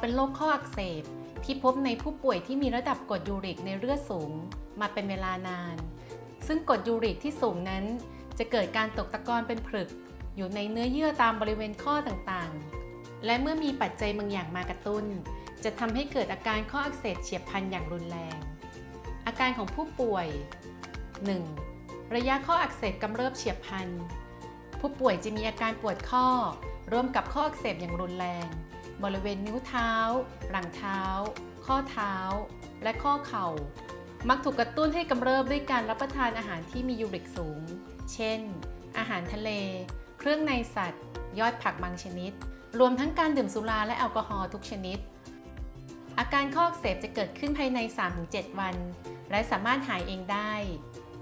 เป็นโรคข้ออักเสบ ที่พบในผู้ป่วยที่มีระดับกรดยูริกในเลือดสูง มาเป็นเวลานาน ซึ่งกรดยูริกที่สูงนั้น จะเกิดการตกตะกอนเป็นผลึก อยู่ในเนื้อเยื่อตามบริเวณข้อต่างๆ และเมื่อมีปัจจัยบางอย่างมากระตุ้น จะทำให้เกิดอาการข้ออักเสบเฉียบพลันอย่างรุนแรง อาการของผู้ป่วย 1. ระยะข้ออักเสบกำเริบเฉียบพลัน ผู้ป่วยจะมีอาการปวดข้อร่วมกับข้ออักเสบอย่างรุนแรง บริเวณนิ้วเท้า หลังเท้า ข้อเท้า และข้อเข่า มักถูกกระตุ้นให้กำเริบด้วยการรับประทานอาหารที่มียูริกสูง เช่น อาหารทะเล เครื่องในสัตว์ ยอดผักบางชนิด รวมทั้งการดื่มสุราและแอลกอฮอล์ทุกชนิด อาการข้ออักเสบจะเกิดขึ้นภายใน 3-7 วัน และสามารถหายเองได้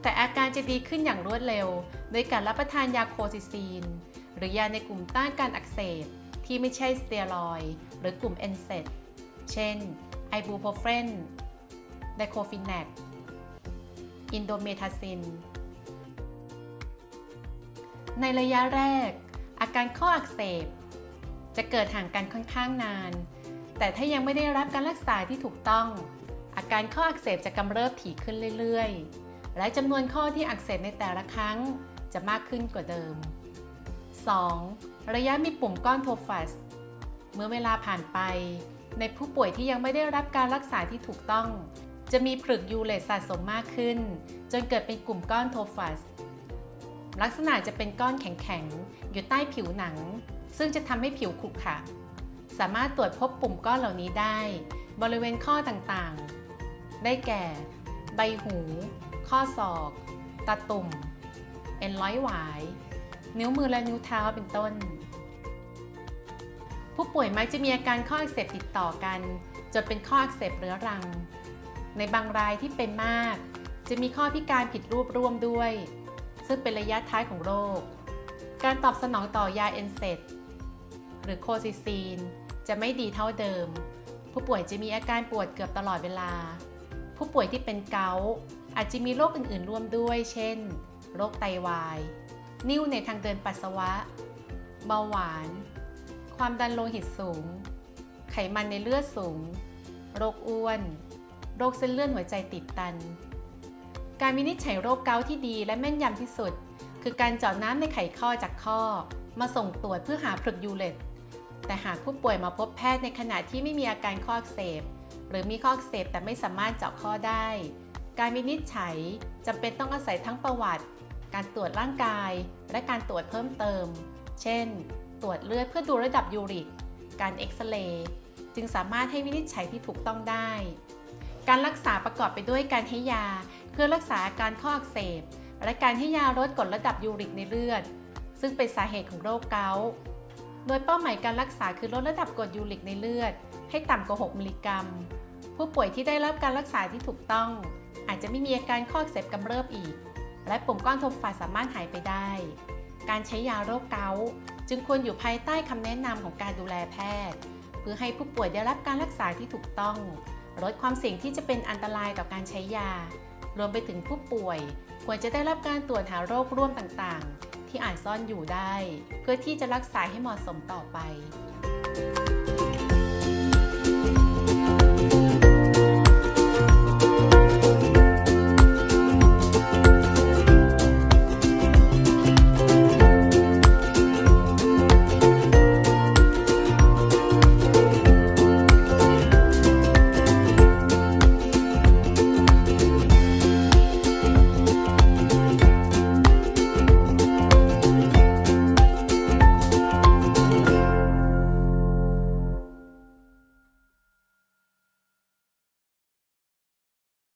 แต่อาการจะดีขึ้นอย่างรวดเร็ว โดยการรับประทานยาโคซิซีน หรือยาในกลุ่มต้านการอักเสบ ที่ไม่ใช่สเตียรอยหรือกลุ่มเอนเซดเช่น ไอบูโพเฟน ไดโคฟินแนกอินโดเมทาซิน ในระยะแรก อาการข้ออักเสบ จะเกิดห่างกันค่อนข้างนาน แต่ถ้ายังไม่ได้รับการรักษาที่ถูกต้อง อาการข้ออักเสบจะกำเริบถี่ขึ้นเรื่อย ๆ และจำนวนข้อที่อักเสบในแต่ละครั้งจะมากขึ้นกว่าเดิม 2. ระยะมีปุ่มก้อนโทฟัส เมื่อเวลาผ่านไป ในผู้ป่วยที่ยังไม่ได้รับการรักษาที่ถูกต้อง จะมีผลึกยูเลตสะสมมากขึ้น จนเกิดเป็นกลุ่มก้อนโทฟัส ลักษณะจะเป็นก้อนแข็งๆ อยู่ใต้ผิวหนัง ซึ่งจะทำให้ผิวขรุขระสามารถตรวจพบปุ่มก้อนเหล่านี้ได้ บริเวณข้อต่างๆ ได้แก่ ใบหู ข้อศอก ตาตุ่ม เอ็นร้อยหวาย นิ้วมือและนิ้วเท้าเป็นต้น ผู้ป่วยมักจะมีอาการข้ออักเสบติดต่อกัน จนเป็นข้ออักเสบเรื้อรัง ในบางรายที่เป็นมาก จะมีข้อพิการผิดรูปร่วมด้วย ซึ่งเป็นระยะท้ายของโรค การตอบสนองต่อยาเอนเซดหรือโคซิซีน จะไม่ดีเท่าเดิม ผู้ป่วยจะมีอาการปวดเกือบตลอดเวลา ผู้ป่วยที่เป็นเกาอาจจะมีโรคอื่นๆ ร่วมด้วย เช่น โรคไตวาย นิ่วในทางเดินปัสสาวะ เบาหวาน ความดันโลหิตสูง ไขมันในเลือดสูง โรคอ้วน โรคเส้นเลือดหัวใจติดตัน การวินิจฉัยโรคเกาต์ที่ดีและแม่นยำที่สุด คือการเจาะน้ำในไขข้อจากข้อ มาส่งตรวจเพื่อหาผลึกยูเลตแต่หากผู้ป่วยมาพบแพทย์ในขณะที่ไม่มีอาการข้ออักเสบ หรือมีข้ออักเสบแต่ไม่สามารถเจาะข้อได้ การวินิจฉัยจำเป็นต้องอาศัยทั้งประวัติ การตรวจร่างกาย และการตรวจเพิ่มเติม เช่น ตรวจเลือดเพื่อดูระดับยูริก การเอ็กซเรย์จึงสามารถให้วินิจฉัยที่ถูกต้องได้ การรักษาประกอบไปด้วยการให้ยา เพื่อรักษาการข้ออักเสบ และการให้ยาลดกดระดับยูริกในเลือด ซึ่งเป็นสาเหตุของโรคเกาต์โดยเป้าหมายการรักษาคือลดระดับกรดยูริกในเลือด ให้ต่ำกว่า 6 มิลลิกรัม ผู้ป่วยที่ได้รับการรักษาที่ถูกต้อง อาจจะไม่มีอาการข้ออักเสบกำเริบอีก และปุ่มก้อนโทฟาสามารถหายไปได้ การใช้ยาโรคเกาต์จึงควรอยู่ภายใต้คำแนะนำของการดูแลแพทย์ เพื่อให้ผู้ป่วยได้รับการรักษาที่ถูกต้อง ลดความเสี่ยงที่จะเป็นอันตรายต่อการใช้ยา รวมไปถึงผู้ป่วย ควรจะได้รับการตรวจหาโรคร่วมต่างๆ ที่อาจซ่อนอยู่ได้ เพื่อที่จะรักษาให้เหมาะสมต่อไป